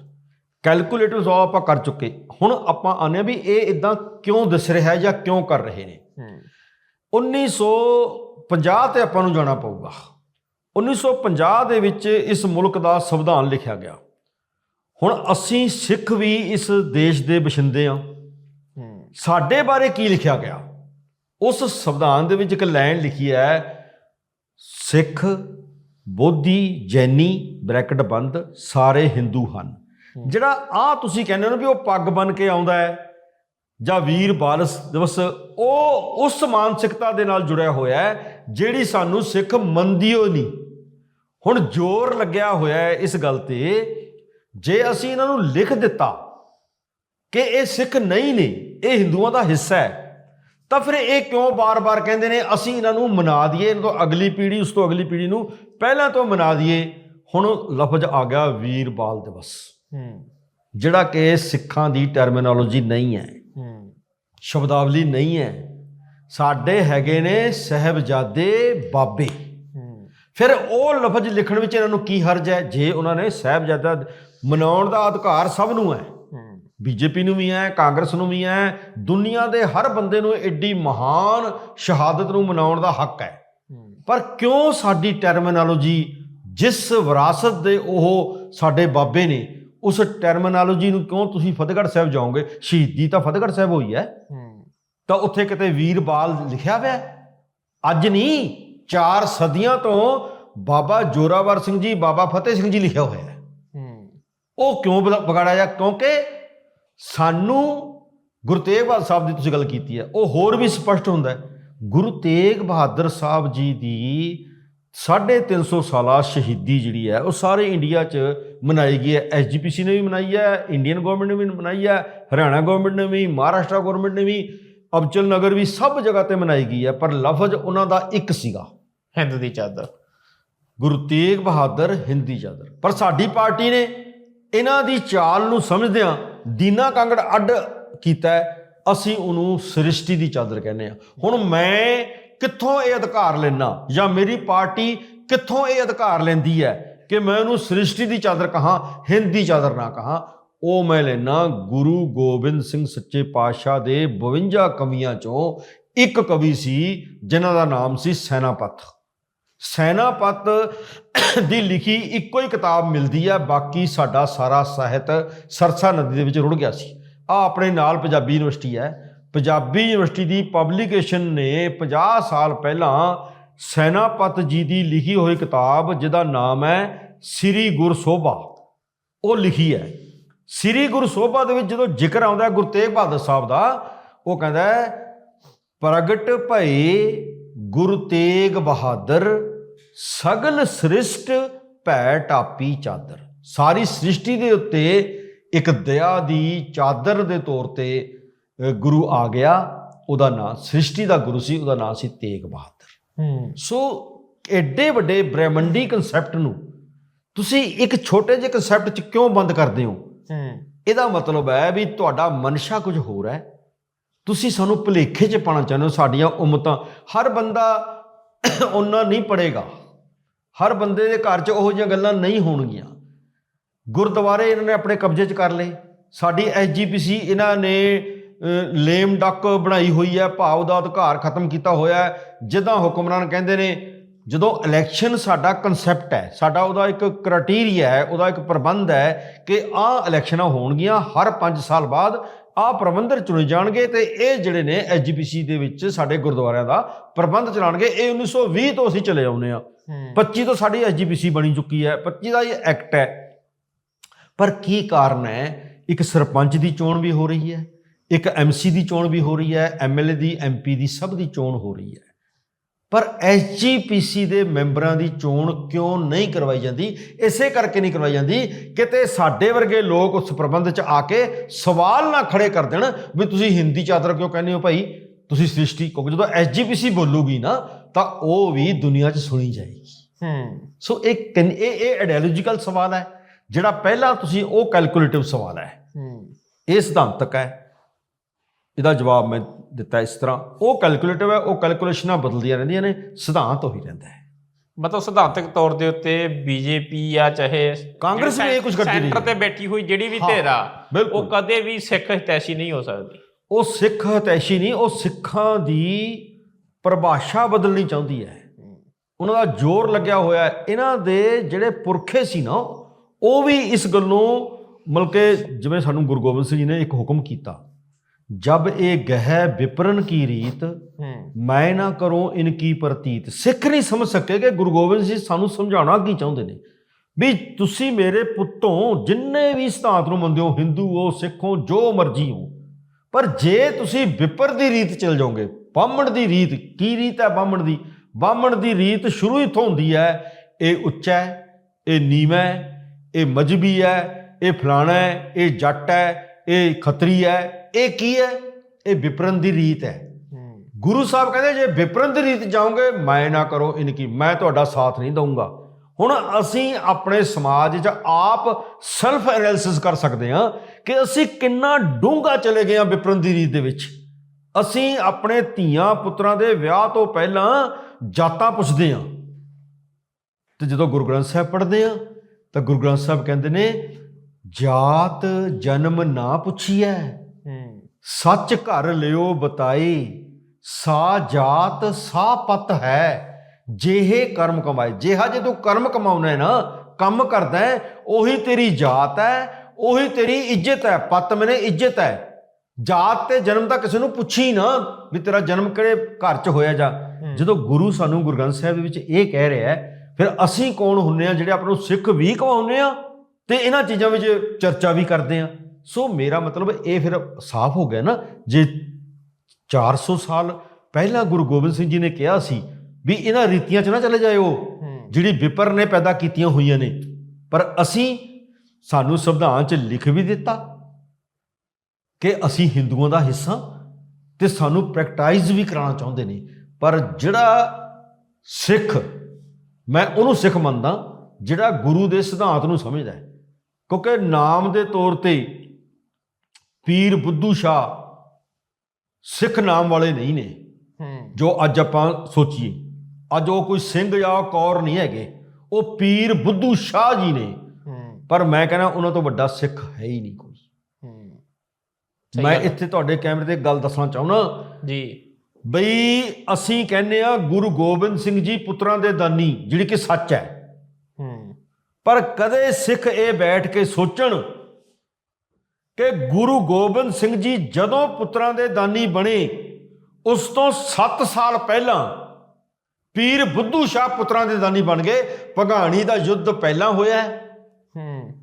ਕੈਲਕੂਲੇਟਿਵ ਸਵਾਲ ਆਪਾਂ ਕਰ ਚੁੱਕੇ। ਹੁਣ ਆਪਾਂ ਆਨੇ ਵੀ ਇਹ ਇਦਾਂ ਕਿਉਂ ਦਿਸ ਰਿਹਾ ਜਾਂ ਕਿਉਂ ਕਰ ਰਹੇ ਨੇ। 1900 50 ਤੇ ਆਪਾਂ ਨੂੰ ਜਾਣਾ ਪਊਗਾ। 1950 ਦੇ ਵਿੱਚ ਇਸ ਮੁਲਕ ਦਾ ਸੰਵਿਧਾਨ ਲਿਖਿਆ ਗਿਆ। ਹੁਣ ਅਸੀਂ ਸਿੱਖ ਵੀ ਇਸ ਦੇਸ਼ ਦੇ ਵਸਿੰਦੇ ਆ ਸਾਡੇ ਬਾਰੇ ਕੀ ਲਿਖਿਆ ਗਿਆ? ਉਸ ਸੰਵਿਧਾਨ ਦੇ ਵਿੱਚ ਇੱਕ ਲਾਈਨ ਲਿਖੀ ਹੈ, ਸਿੱਖ, ਬੋਧੀ, ਜੈਨੀ, ਬ੍ਰੈਕਟ ਬੰਦ ਸਾਰੇ ਹਿੰਦੂ ਹਨ। ਜਿਹੜਾ ਆ ਤੁਸੀਂ ਕਹਿੰਦੇ ਹੋ ਵੀ ਉਹ ਪੱਗ ਬਣ ਕੇ ਆਉਂਦਾ ਹੈ ਜਾਂ ਵੀਰ ਬਾਲਸ ਦਿਵਸ, ਉਹ ਉਸ ਮਾਨਸਿਕਤਾ ਦੇ ਨਾਲ ਜੁੜਿਆ ਹੋਇਆ ਹੈ। ਜਿਹੜੀ ਸਾਨੂੰ ਸਿੱਖ ਮੰਨਦੀਓ ਨਹੀਂ। ਹੁਣ ਜ਼ੋਰ ਲੱਗਿਆ ਹੋਇਆ ਹੈ ਇਸ ਗੱਲ ਤੇ ਜੇ ਅਸੀਂ ਇਹਨਾਂ ਨੂੰ ਲਿਖ ਦਿੱਤਾ ਕਿ ਇਹ ਸਿੱਖ ਨਹੀਂ ਨੇ ਇਹ ਹਿੰਦੂਆਂ ਦਾ ਹਿੱਸਾ ਹੈ ਤਾਂ ਫਿਰ ਇਹ ਕਿਉਂ ਬਾਰ-ਬਾਰ ਕਹਿੰਦੇ ਨੇ ਅਸੀਂ ਇਹਨਾਂ ਨੂੰ ਮਨਾ ਦਈਏ ਇਹਨਾਂ ਤੋਂ ਅਗਲੀ ਪੀੜ੍ਹੀ ਉਸ ਤੋਂ ਅਗਲੀ ਪੀੜ੍ਹੀ ਨੂੰ ਪਹਿਲਾਂ ਤੋਂ ਮਨਾ ਦਈਏ। ਹੁਣ ਲਫ਼ਜ਼ ਆ ਗਿਆ ਵੀਰ ਬਾਲ ਦਿਵਸ ਜਿਹੜਾ ਕਿ ਸਿੱਖਾਂ ਦੀ ਟਰਮੀਨੋਲੋਜੀ ਨਹੀਂ ਹੂੰ। ਸ਼ਬਦਾਵਲੀ ਨਹੀਂ ਹੈ। ਸਾਡੇ ਹੈਗੇ ਨੇ ਸਹਿਬਜ਼ਾਦੇ ਬਾਬੇ। ਫਿਰ ਉਹ ਲਫ਼ਜ਼ ਲਿਖਣ ਵਿੱਚ ਇਹਨਾਂ ਨੂੰ ਕੀ ਹਰਜ ਹੈ? ਜੇ ਉਹਨਾਂ ਨੇ ਸਹਿਬਜ਼ਾਦਾ ਮਨਾਉਣ ਦਾ ਅਧਿਕਾਰ ਸਭ ਨੂੰ ਹੈ, ਬੀਜੇਪੀ ਨੂੰ ਵੀ ਹੈ, ਕਾਂਗਰਸ ਨੂੰ ਵੀ ਹੈ, ਦੁਨੀਆ ਦੇ ਹਰ ਬੰਦੇ ਨੂੰ ਐਡੀ ਮਹਾਨ ਸ਼ਹਾਦਤ ਨੂੰ ਮਨਾਉਣ ਦਾ ਹੱਕ ਹੈ। ਪਰ ਕਿਉਂ ਸਾਡੀ ਟਰਮੀਨੋਲੋਜੀ ਜਿਸ ਵਿਰਾਸਤ ਦੇ ਉਹ ਸਾਡੇ ਬਾਬੇ ਨੇ, ਉਸ ਟਰਮੀਨੋਲੋਜੀ ਨੂੰ ਕਿਉਂ ਤੁਸੀਂ ਫਤਿਹਗੜ੍ਹ ਸਾਹਿਬ ਜਾਓਗੇ? ਸ਼ਹੀਦੀ ਤਾਂ ਫਤਿਹਗੜ੍ਹ ਸਾਹਿਬ ਹੋਈ ਹੈ। ਤਾਂ ਉੱਥੇ ਕਿਤੇ ਵੀਰ ਬਾਲ ਲਿਖਿਆ ਹੋਇਆ? ਅੱਜ ਨਹੀਂ ਚਾਰ ਸਦੀਆਂ ਤੋਂ ਬਾਬਾ ਜੋਰਾਵਰ ਸਿੰਘ ਜੀ ਬਾਬਾ ਫਤਿਹ ਸਿੰਘ ਜੀ ਲਿਖਿਆ ਹੋਇਆ ਹੈ। ਉਹ ਕਿਉਂ ਵਿਗਾੜਿਆ ਜਾ ਕਿਉਂਕਿ ਸਾਨੂੰ ਗੁਰੂ ਤੇਗ ਬਹਾਦਰ ਸਾਹਿਬ ਦੀ ਤੁਸੀਂ ਗੱਲ ਕੀਤੀ ਹੈ। ਉਹ ਹੋਰ ਵੀ ਸਪਸ਼ਟ ਹੁੰਦਾ ਹੈ। ਗੁਰੂ ਤੇਗ ਬਹਾਦਰ ਸਾਹਿਬ ਜੀ ਦੀ 350 ਸਾਲਾ ਸ਼ਹੀਦੀ ਜਿਹੜੀ ਹੈ ਉਹ ਸਾਰੇ ਇੰਡੀਆ 'ਚ ਮਨਾਈ ਗਈ ਹੈ। ਐਸਜੀਪੀਸੀ ਨੇ ਵੀ ਮਨਾਈ ਹੈ ਇੰਡੀਅਨ ਗਵਰਨਮੈਂਟ ਨੇ ਵੀ ਮਨਾਈ ਹੈ ਹਰਿਆਣਾ ਗਵਰਨਮੈਂਟ ਨੇ ਵੀ ਮਹਾਰਾਸ਼ਟਰ ਗਵਰਨਮੈਂਟ ਨੇ ਵੀ। ਅਬਚਲ ਨਗਰ ਵੀ ਸਭ ਜਗ੍ਹਾ ਤੇ ਮਨਾਈ ਗਈ ਹੈ ਪਰ ਲਫ਼ਜ਼ ਉਹਨਾਂ ਦਾ ਇੱਕ ਸੀਗਾ। ਹਿੰਦ ਦੀ ਚਾਦਰ। ਗੁਰੂ ਤੇਗ ਬਹਾਦਰ ਹਿੰਦੀ ਚਾਦਰ। ਪਰ ਸਾਡੀ ਪਾਰਟੀ ਨੇ ਇਹਨਾਂ ਦੀ ਚਾਲ ਨੂੰ ਸਮਝਦਿਆਂ ਦੀਨਾ ਕਾਂਗੜ ਅੱਡ ਕੀਤਾ ਅਸੀਂ ਉਹਨੂੰ ਸ੍ਰਿਸ਼ਟੀ ਦੀ ਚਾਦਰ ਕਹਿੰਦੇ ਆ ਹੁਣ ਮੈਂ ਕਿੱਥੋਂ ਇਹ ਅਧਿਕਾਰ ਲੈਣਾ ਜਾਂ ਮੇਰੀ ਪਾਰਟੀ ਕਿੱਥੋਂ ਇਹ ਅਧਿਕਾਰ ਲੈਂਦੀ ਹੈ ਕਿ ਮੈਂ ਉਹਨੂੰ ਸ੍ਰਿਸ਼ਟੀ ਦੀ ਚਾਦਰ ਕਹਾਂ ਹਿੰਦੀ ਚਾਦਰ ਨਾ ਕਹਾਂ? ਉਹ ਮੈਂ ਲੈਣਾ ਗੁਰੂ ਗੋਬਿੰਦ ਸਿੰਘ ਸੱਚੇ ਪਾਤਸ਼ਾਹ ਦੇ 52 ਕਵੀਆਂ ਚੋਂ ਇੱਕ ਕਵੀ ਸੀ, ਜਿਨ੍ਹਾਂ ਦਾ ਨਾਮ ਸੀ ਸੈਨਾਪਤ ਸੈਨਾਪਤ ਦੀ ਲਿਖੀ ਇੱਕੋ ਹੀ ਕਿਤਾਬ ਮਿਲਦੀ ਹੈ ਬਾਕੀ ਸਾਡਾ ਸਾਰਾ ਸਾਹਿਤ ਸਰਸਾ ਨਦੀ ਦੇ ਵਿੱਚ ਰੁੜ ਗਿਆ ਸੀ। ਆ ਆਪਣੇ ਨਾਲ ਪੰਜਾਬੀ ਯੂਨੀਵਰਸਿਟੀ ਹੈ। ਪੰਜਾਬੀ ਯੂਨੀਵਰਸਿਟੀ ਦੀ ਪਬਲੀਕੇਸ਼ਨ ਨੇ 50 ਸਾਲ ਪਹਿਲਾਂ ਸੈਨਾਪਤ ਜੀ ਦੀ ਲਿਖੀ ਹੋਈ ਕਿਤਾਬ, ਜਿਹਦਾ ਨਾਮ ਹੈ ਸ੍ਰੀ ਗੁਰਸੋਭਾ। ਉਹ ਲਿਖੀ ਹੈ। ਸ੍ਰੀ ਗੁਰਸੋਭਾ ਦੇ ਵਿੱਚ ਜਦੋਂ ਜ਼ਿਕਰ ਆਉਂਦਾ ਗੁਰੂ ਤੇਗ ਬਹਾਦਰ ਸਾਹਿਬ ਦਾ ਉਹ ਕਹਿੰਦਾ ਹੈ ਪ੍ਰਗਟ ਭਏ ਗੁਰੂ ਤੇਗ ਬਹਾਦਰ ਸਗਲ ਸ੍ਰਿਸ਼ਟ ਭੈ ਟਾਪੀ ਚਾਦਰ। ਸਾਰੀ ਸ੍ਰਿਸ਼ਟੀ ਦੇ ਉੱਤੇ ਇੱਕ ਦਇਆ ਦੀ ਚਾਦਰ ਦੇ ਤੌਰ ਤੇ ਗੁਰੂ ਆ ਗਿਆ। ਉਹਦਾ ਨਾਮ ਸ੍ਰਿਸ਼ਟੀ ਦਾ ਗੁਰੂ ਸੀ ਉਹਦਾ ਨਾਮ ਸੀ ਤੇਗ ਬਹਾਦਰ। ਹੂੰ। ਸੋ ਐਡੇ ਵੱਡੇ ਬ੍ਰਹਿਮੰਡੀ ਕਨਸੈਪਟ ਨੂੰ ਤੁਸੀਂ ਇੱਕ ਛੋਟੇ ਜਿਹੇ ਕਨਸੈਪਟ 'ਚ ਕਿਉਂ ਬੰਦ ਕਰਦੇ ਹੂੰ? ਇਹਦਾ ਮਤਲਬ ਹੈ ਵੀ ਤੁਹਾਡਾ ਮਨਸ਼ਾ ਕੁਝ ਹੋਰ ਹੈ। ਤੁਸੀਂ ਸਾਨੂੰ ਭੁਲੇਖੇ 'ਚ ਪਾਣਾ ਚਾਹੁੰਦੇ ਹੋ ਸਾਡੀਆਂ ਉਮਤਾਂ। ਹਰ ਬੰਦਾ ਉਹਨਾਂ ਨਹੀਂ ਪੜੇਗਾ ਹਰ ਬੰਦੇ ਦੇ ਘਰ 'ਚ ਉਹੋ ਜਿਹੀਆਂ ਗੱਲਾਂ ਨਹੀਂ ਹੋਣਗੀਆਂ। ਗੁਰਦੁਆਰੇ ਇਹਨਾਂ ਨੇ ਆਪਣੇ ਕਬਜ਼ੇ 'ਚ ਕਰ ਲਏ। ਸਾਡੀ ਐਸਜੀਪੀਸੀ ਇਹਨਾਂ ਨੇ ਲੇਮ ਡੱਕ ਬਣਾਈ ਹੋਈ ਹੈ। ਭਾਵ ਦਾ ਅਧਿਕਾਰ ਖਤਮ ਕੀਤਾ ਹੋਇਆ ਹੈ। ਜਿੱਦਾਂ ਹੁਕਮਰਾਨ ਕਹਿੰਦੇ ਨੇ ਜਦੋਂ ਇਲੈਕਸ਼ਨ ਸਾਡਾ ਕਨਸੈਪਟ ਹੈ ਸਾਡਾ ਉਹਦਾ ਇੱਕ ਕ੍ਰਾਈਟੇਰੀਆ ਹੈ ਉਹਦਾ ਇੱਕ ਪ੍ਰਬੰਧ ਹੈ ਕਿ ਆਹ ਇਲੈਕਸ਼ਨਾਂ ਹੋਣਗੀਆਂ ਹਰ 5 ਸਾਲ ਬਾਅਦ ਆਹ ਪ੍ਰਬੰਧਕ ਚੁਣੇ ਜਾਣਗੇ ਤੇ ਇਹ ਜਿਹੜੇ ਨੇ ਐਸਜੀਪੀਸੀ ਦੇ ਵਿੱਚ ਸਾਡੇ ਗੁਰਦੁਆਰਿਆਂ ਦਾ ਪ੍ਰਬੰਧ ਚਲਾਣਗੇ ਇਹ 1920 ਤੋਂ ਅਸੀਂ ਚਲੇ ਆਉਨੇ ਆ ਹੂੰ। 25 ਤੋਂ ਸਾਡੀ ਐਸਜੀਪੀਸੀ ਬਣੀ ਚੁੱਕੀ ਹੈ। 25 ਦਾ ਇਹ ਐਕਟ ਹੈ। ਪਰ ਕੀ ਕਾਰਨ ਹੈ? ਇੱਕ ਸਰਪੰਚ ਦੀ ਚੋਣ ਵੀ ਹੋ ਰਹੀ ਹੈ ਇੱਕ ਐਮਸੀ ਦੀ ਚੋਣ ਵੀ ਹੋ ਰਹੀ ਹੈ ਐਮਐਲਏ ਦੀ ਐਮਪੀ ਦੀ ਸਭ ਦੀ ਚੋਣ ਹੋ ਰਹੀ ਹੈ। ਪਰ ਐਸਜੀਪੀਸੀ ਦੇ ਮੈਂਬਰਾਂ ਦੀ ਚੋਣ ਕਿਉਂ ਨਹੀਂ ਕਰਵਾਈ ਜਾਂਦੀ? ਇਸੇ ਕਰਕੇ ਨਹੀਂ ਕਰਵਾਈ ਜਾਂਦੀ ਕਿਤੇ ਸਾਡੇ ਵਰਗੇ ਲੋਕ ਉਸ ਪ੍ਰਬੰਧ 'ਚ ਆ ਕੇ ਸਵਾਲ ਨਾ ਖੜੇ ਕਰ ਦੇਣ ਵੀ ਤੁਸੀਂ ਹਿੰਦੀ ਚਾਦਰ ਕਿਉਂ ਕਹਿੰਦੇ ਹੋ ਭਾਈ? ਤੁਸੀਂ ਸ੍ਰਿਸ਼ਟੀ ਕਿਉਂਕਿ ਜਦੋਂ ਐਸਜੀਪੀਸੀ ਬੋਲੂਗੀ ਨਾ ਤਾਂ ਉਹ ਵੀ ਦੁਨੀਆ 'ਚ ਸੁਣੀ ਜਾਏਗੀ। ਹੂੰ। ਸੋ ਇਹ ਇਹ ਇਹ ਆਈਡੀਓਲੋਜੀਕਲ ਸਵਾਲ ਹੈ ਜਿਹੜਾ ਪਹਿਲਾ ਤੁਸੀਂ ਉਹ ਕੈਲਕੂਲੇਟਿਵ ਸਵਾਲ ਹੈ। ਹੂੰ। ਇਹ ਸਿਧਾਂਤਕ ਹੈ। ਇਹਦਾ ਜਵਾਬ ਮੈਂ ਦਿੱਤਾ ਇਸ ਤਰ੍ਹਾਂ। ਉਹ ਕੈਲਕੂਲੇਟਿਵ ਹੈ ਉਹ ਕੈਲਕੂਲੇਸ਼ਨਾਂ ਬਦਲਦੀਆਂ ਰਹਿੰਦੀਆਂ ਨੇ ਸਿਧਾਂਤ ਉਹੀ ਰਹਿੰਦਾ ਹੈ। ਮਤਲਬ ਸਿਧਾਂਤਕ ਤੌਰ ਦੇ ਉੱਤੇ ਬੀਜੇਪੀ ਆ ਚਾਹੇ ਕਾਂਗਰਸ ਵੀ ਇਹ ਕੁਛ ਕਰਦੀ ਰਹੀ ਸੈਂਟਰ। ਤੇ ਬੈਠੀ ਹੋਈ ਜਿਹੜੀ ਵੀ ਧਿਰ ਆ। ਉਹ ਕਦੇ ਵੀ ਸਿੱਖ ਹਿਤੈਸ਼ੀ ਨਹੀਂ ਹੋ ਸਕਦੀ। ਉਹ ਸਿੱਖ ਹਤੈਸ਼ੀ ਨਹੀਂ ਉਹ ਸਿੱਖਾਂ ਦੀ ਪਰਿਭਾਸ਼ਾ ਬਦਲਣੀ ਚਾਹੁੰਦੀ ਹੈ। ਉਹਨਾਂ ਦਾ ਜ਼ੋਰ ਲੱਗਿਆ ਹੋਇਆ ਇਹਨਾਂ ਦੇ ਜਿਹੜੇ ਪੁਰਖੇ ਸੀ ਨਾ ਉਹ ਵੀ ਇਸ ਗੱਲੋਂ ਮਤਲਬ ਕਿ ਜਿਵੇਂ ਸਾਨੂੰ ਗੁਰੂ ਗੋਬਿੰਦ ਸਿੰਘ ਜੀ ਨੇ ਇੱਕ ਹੁਕਮ ਕੀਤਾ ਜਬ ਇਹ ਗਹਿ ਵਿਪਰਨ ਕੀ ਰੀਤ ਹੂੰ। ਮੈਂ ਨਾ ਕਰੂੰ ਇਨ ਕੀ ਪ੍ਰਤੀਤ। ਸਿੱਖ ਨਹੀਂ ਸਮਝ ਸਕੇ ਕਿ ਗੁਰੂ ਗੋਬਿੰਦ ਸਿੰਘ ਸਾਨੂੰ ਸਮਝਾਉਣਾ ਕੀ ਚਾਹੁੰਦੇ ਨੇ। ਵੀ ਤੁਸੀਂ ਮੇਰੇ ਪੁੱਤੋਂ ਜਿੰਨੇ ਵੀ ਸਿਧਾਂਤ ਨੂੰ ਮੰਨਦੇ ਹੋ ਹਿੰਦੂ ਹੋ ਸਿੱਖ ਹੋ ਜੋ ਮਰਜ਼ੀ ਹੋ ਪਰ ਜੇ ਤੁਸੀਂ ਵਿਪਰ ਦੀ ਰੀਤ ਚਲ ਜਾਓਗੇ ਬਾਹਮਣ ਦੀ ਰੀਤ ਕੀ ਰੀਤ ਹੈ ਬਾਹਮਣ ਦੀ? ਬਾਹਮਣ ਦੀ ਰੀਤ ਸ਼ੁਰੂ ਇੱਥੋਂ ਹੁੰਦੀ ਹੈ ਇਹ ਉੱਚਾ ਹੈ ਇਹ ਨੀਵਾਂ ਹੈ ਇਹ ਮਜਬੀ ਹੈ ਇਹ ਫਲਾਣਾ ਹੈ ਇਹ ਜੱਟ ਹੈ ਇਹ ਖੱਤਰੀ ਹੈ ਇਹ ਕੀ ਹੈ? ਇਹ ਵਿਪਰਨ ਦੀ ਰੀਤ ਹੈ। ਗੁਰੂ ਸਾਹਿਬ ਕਹਿੰਦੇ ਜੇ ਵਿਪਰਨ ਦੀ ਰੀਤ ਜਾਓਗੇ ਮੈਂ ਨਾ ਕਰੋ ਇਨਕੀ ਮੈਂ ਤੁਹਾਡਾ ਸਾਥ ਨਹੀਂ ਦਊਂਗਾ। ਹੁਣ ਅਸੀਂ ਆਪਣੇ ਸਮਾਜ 'ਚ ਆਪ ਸੈਲਫ ਐਨਾਲਿਸਿਸ ਕਰ ਸਕਦੇ ਹਾਂ ਕਿ ਅਸੀਂ ਕਿੰਨਾ ਡੂੰਘਾ ਚਲੇ ਗਏ ਹਾਂ ਵਿਪਰਨ ਦੀ ਰੀਤ ਦੇ ਵਿੱਚ। ਅਸੀਂ ਆਪਣੇ ਧੀਆਂ ਪੁੱਤਰਾਂ ਦੇ ਵਿਆਹ ਤੋਂ ਪਹਿਲਾਂ ਜਾਤਾਂ ਪੁੱਛਦੇ ਹਾਂ। ਤੇ ਜਦੋਂ ਗੁਰੂ ਗ੍ਰੰਥ ਸਾਹਿਬ ਪੜ੍ਹਦੇ ਹਾਂ ਤਾਂ ਗੁਰੂ ਗ੍ਰੰਥ ਸਾਹਿਬ ਕਹਿੰਦੇ ਨੇ ਜਾਤ ਜਨਮ ਨਾ ਪੁੱਛੀਐ। ਸੱਚ ਘਰ ਲਿਓ ਬਤਾਈ ਸਾ ਜਾਤ ਸਾ ਪਤ ਹੈ। ਜਿਹੇ ਕਰਮ ਕਮਾਏ। ਜਿਹਾ ਜੇ ਤੂੰ ਕਰਮ ਕਮਾਉਣਾ ਹੈ ਨਾ ਕੰਮ ਕਰਦਾ ਹੈ ਉਹੀ ਤੇਰੀ ਜਾਤ ਹੈ ਉਹੀ ਤੇਰੀ ਇੱਜ਼ਤ ਹੈ। ਪਤ ਮੈਨੇ ਇੱਜ਼ਤ ਹੈ। ਜਾਤ ਤੇ ਜਨਮ ਤਾਂ ਕਿਸੇ ਨੂੰ ਪੁੱਛੀ ਨਾ ਵੀ ਤੇਰਾ ਜਨਮ ਕਿਹੜੇ ਘਰ 'ਚ ਹੋਇਆ ਜਾਂ। ਜਦੋਂ ਗੁਰੂ ਸਾਨੂੰ ਗੁਰੂ ਗ੍ਰੰਥ ਸਾਹਿਬ ਦੇ ਵਿੱਚ ਇਹ ਕਹਿ ਰਿਹਾ ਫਿਰ ਅਸੀਂ ਕੌਣ ਹੁੰਨੇ ਆ ਜਿਹੜੇ ਆਪ ਨੂੰ ਸਿੱਖ ਵੀ ਕਹਾਉਂਦੇ ਆ? ਤੇ ਇਹਨਾਂ ਚੀਜ਼ਾਂ ਵਿੱਚ ਚਰਚਾ ਵੀ ਕਰਦੇ ਆ। ਸੋ ਮੇਰਾ ਮਤਲਬ ਇਹ ਫਿਰ ਸਾਫ਼ ਹੋ ਗਿਆ ਨਾ ਜੇ 400 ਸਾਲ ਪਹਿਲਾਂ ਗੁਰੂ ਗੋਬਿੰਦ ਸਿੰਘ ਜੀ ਨੇ ਕਿਹਾ ਸੀ ਵੀ ਇਹਨਾਂ ਰੀਤੀਆਂ 'ਚ ਨਾ ਚਲੇ ਜਾਇਓ ਜਿਹੜੀ ਵਿਪਰ ਨੇ ਪੈਦਾ ਕੀਤੀਆਂ ਹੋਈਆਂ ਨੇ। ਪਰ ਅਸੀਂ ਸਾਨੂੰ ਸੰਵਿਧਾਨ 'ਚ ਲਿਖ ਵੀ ਦਿੱਤਾ ਕਿ ਅਸੀਂ ਹਿੰਦੂਆਂ ਦਾ ਹਿੱਸਾ ਤੇ ਸਾਨੂੰ ਪ੍ਰੈਕਟਾਈਜ਼ ਵੀ ਕਰਾਉਣਾ ਚਾਹੁੰਦੇ ਨੇ। ਪਰ ਜਿਹੜਾ ਸਿੱਖ ਮੈਂ ਉਹਨੂੰ ਸਿੱਖ ਮੰਨਦਾ ਜਿਹੜਾ ਗੁਰੂ ਦੇ ਸਿਧਾਂਤ ਨੂੰ ਸਮਝਦਾ ਹੈ ਕਿਉਂਕਿ ਨਾਮ ਦੇ ਤੌਰ ਤੇ ਪੀਰ ਬੁੱਧੂ ਸ਼ਾਹ ਸਿੱਖ ਨਾਮ ਵਾਲੇ ਨਹੀਂ ਨੇ। ਜੋ ਅੱਜ ਆਪਾਂ ਸੋਚੀਏ ਅੱਜ ਉਹ ਕੋਈ ਸਿੰਘ ਜਾਂ ਕੌਰ ਨਹੀਂ ਹੈਗੇ ਉਹ ਪੀਰ ਬੁੱਧੂ ਸ਼ਾਹ ਜੀ ਨੇ। ਪਰ ਮੈਂ ਕਹਿੰਦਾ ਉਹਨਾਂ ਤੋਂ ਵੱਡਾ ਸਿੱਖ ਹੈ ਹੀ ਨਹੀਂ ਕੋਈ। ਮੈਂ। ਇੱਥੇ ਤੁਹਾਡੇ ਕੈਮਰੇ ਤੇ ਗੱਲ ਦੱਸਣਾ ਚਾਹੁੰਦਾ। ਜੀ। ਬਈ ਅਸੀਂ ਕਹਿੰਦੇ ਆ ਗੁਰੂ ਗੋਬਿੰਦ ਸਿੰਘ ਜੀ ਪੁੱਤਰਾਂ ਦੇ ਦਾਨੀ ਜਿਹੜੀ ਕਿ ਸੱਚ ਹੂੰ। ਪਰ ਕਦੇ ਸਿੱਖ ਇਹ ਬੈਠ ਕੇ ਸੋਚਣ ਕਿ ਗੁਰੂ ਗੋਬਿੰਦ ਸਿੰਘ ਜੀ ਜਦੋਂ ਪੁੱਤਰਾਂ ਦੇ ਦਾਨੀ ਬਣੇ ਉਸ ਤੋਂ 7 ਸਾਲ ਪਹਿਲਾਂ ਪੀਰ ਬੁੱਧੂ ਸ਼ਾਹ ਪੁੱਤਰਾਂ ਦੇ ਦਾਨੀ ਬਣ ਗਏ। ਭਗਾਣੀ ਦਾ ਯੁੱਧ ਪਹਿਲਾਂ ਹੋਇਆ ਹੈ।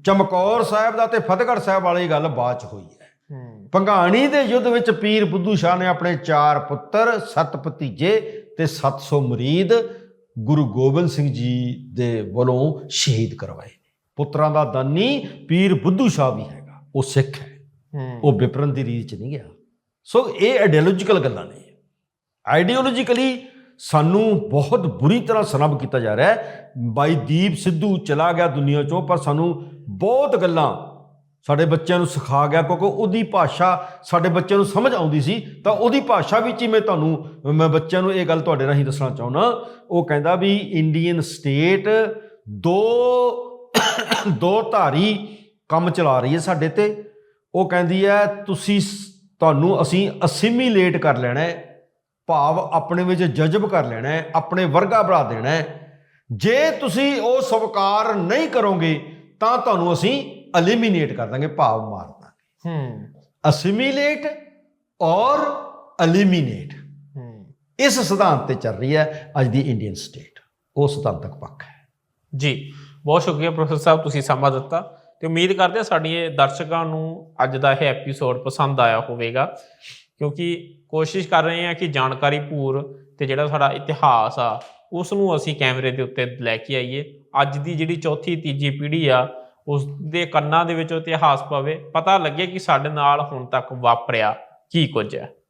ਚਮਕੌਰ ਸਾਹਿਬ ਦਾ ਤੇ ਫਤਿਹਗੜ੍ਹ ਸਾਹਿਬ ਵਾਲੀ ਗੱਲ ਬਾਅਦ ਚ ਹੋਈ ਹੈ। ਹੂੰ। ਭੰਗਾਣੀ ਦੇ ਯੁੱਧ ਵਿੱਚ ਪੀਰ ਬੁੱਧੂ ਸ਼ਾਹ ਨੇ ਆਪਣੇ ਚਾਰ ਪੁੱਤਰ ਸੱਤ ਭਤੀਜੇ ਤੇ 700 ਮੁਰੀਦ ਗੁਰੂ ਗੋਬਿੰਦ ਸਿੰਘ ਜੀ ਦੇ ਵੱਲੋਂ ਸ਼ਹੀਦ ਕਰਵਾਏ ਪੁੱਤਰਾਂ ਦਾ ਦਾਨੀ ਪੀਰ ਬੁੱਧੂ ਸ਼ਾਹ ਵੀ ਹੈਗਾ। ਉਹ ਸਿੱਖ ਹੈ। ਉਹ ਵਿਪਰਨ ਦੀ ਰੀਤ ਚ ਨਹੀਂ ਗਿਆ। ਸੋ ਇਹ ਆਈਡੀਓਲੋਜੀਕਲ ਗੱਲਾਂ ਨੇ। ਆਈਡੀਓਲੋਜੀਕਲੀ ਸਾਨੂੰ ਬਹੁਤ ਬੁਰੀ ਤਰ੍ਹਾਂ ਸਨਬ ਕੀਤਾ ਜਾ ਰਿਹਾ ਹੈ। ਬਾਈ ਦੀਪ ਸਿੱਧੂ ਚਲਾ ਗਿਆ ਦੁਨੀਆ ਚੋਂ ਪਰ ਸਾਨੂੰ ਬਹੁਤ ਗੱਲਾਂ ਸਾਡੇ ਬੱਚਿਆਂ ਨੂੰ ਸਿਖਾ ਗਿਆ ਕਿਉਂਕਿ ਉਹਦੀ ਭਾਸ਼ਾ ਸਾਡੇ ਬੱਚਿਆਂ ਨੂੰ ਸਮਝ ਆਉਂਦੀ ਸੀ, ਤਾਂ ਉਹਦੀ ਭਾਸ਼ਾ ਵਿੱਚ ਹੀ ਮੈਂ ਤੁਹਾਨੂੰ, ਮੈਂ ਬੱਚਿਆਂ ਨੂੰ ਇਹ ਗੱਲ ਤੁਹਾਡੇ ਰਾਹੀਂ ਦੱਸਣਾ ਚਾਹੁੰਦਾ। ਉਹ ਕਹਿੰਦਾ ਵੀ ਇੰਡੀਅਨ ਸਟੇਟ ਦੋ ਦੋ ਧਾਰੀ ਕੰਮ ਚਲਾ ਰਹੀ ਹੈ ਸਾਡੇ ਤੇ। ਉਹ ਕਹਿੰਦੀ ਹੈ, ਤੁਸੀਂ ਸ- ਤੁਹਾਨੂੰ ਅਸੀਂ ਅਸਿਮੀਲੇਟ ਕਰ ਲੈਣਾ ਹੈ, ਭਾਵ ਆਪਣੇ ਵਿੱਚ ਜਜ਼ਬ ਕਰ ਲੈਣਾ ਹੈ, ਆਪਣੇ ਵਰਗਾ ਬਣਾ ਦੇਣਾ ਹੈ। ਜੇ ਤੁਸੀਂ ਉਹ ਸਵਕਾਰ ਨਹੀਂ ਕਰੋਗੇ, ਤਾਂ ਤੁਹਾਨੂੰ ਅਸੀਂ ਐਲੀਮੀਨੇਟ ਕਰ ਦਾਂਗੇ ਭਾਵ ਮਾਰ ਦਾਂਗੇ। ਹੂੰ। ਅਸਿਮੀਲੇਟ ਔਰ ਐਲੀਮੀਨੇਟ ਹੂੰ। ਇਸ ਸਿਧਾਂਤ ਤੇ ਚੱਲ ਰਹੀ ਹੈ ਅੱਜ ਦੀ ਇੰਡੀਅਨ ਸਟੇਟ ਉਹ ਸਿਧਾਂਤਕ ਪੱਖ ਹੈ। ਜੀ ਬਹੁਤ ਸ਼ੁਕਰੀਆ ਪ੍ਰੋਫੈਸਰ ਸਾਹਿਬ ਤੁਸੀਂ ਸਮਾਂ ਦਿੱਤਾ ਤੇ ਉਮੀਦ ਕਰਦੇ ਹਾਂ ਸਾਡੀਆਂ ਦਰਸ਼ਕਾਂ ਨੂੰ ਅੱਜ ਦਾ ਇਹ ਐਪੀਸੋਡ ਪਸੰਦ ਆਇਆ ਹੋਵੇਗਾ ਕਿਉਂਕਿ ਕੋਸ਼ਿਸ਼ ਕਰ ਰਹੇ ਹਾਂ ਕਿ ਜਾਣਕਾਰੀ ਪੂਰ ਤੇ ਜਿਹੜਾ ਸਾਡਾ ਇਤਿਹਾਸ ਆ ਉਸ ਨੂੰ ਅਸੀਂ ਕੈਮਰੇ ਦੇ ਉੱਤੇ ਲੈ ਕੇ ਆਈਏ। ਅੱਜ ਦੀ ਜਿਹੜੀ ਚੌਥੀ ਤੀਜੀ ਪੀੜ੍ਹੀ ਆ ਉਸ ਦੇ ਕੰਨਾਂ ਦੇ ਵਿੱਚ ਇਤਿਹਾਸ ਪਵੇ, ਪਤਾ ਲੱਗੇ ਕਿ ਸਾਡੇ ਨਾਲ ਹੁਣ ਤੱਕ ਵਾਪਰਿਆ ਕੀ ਕੁਝ ਹੈ।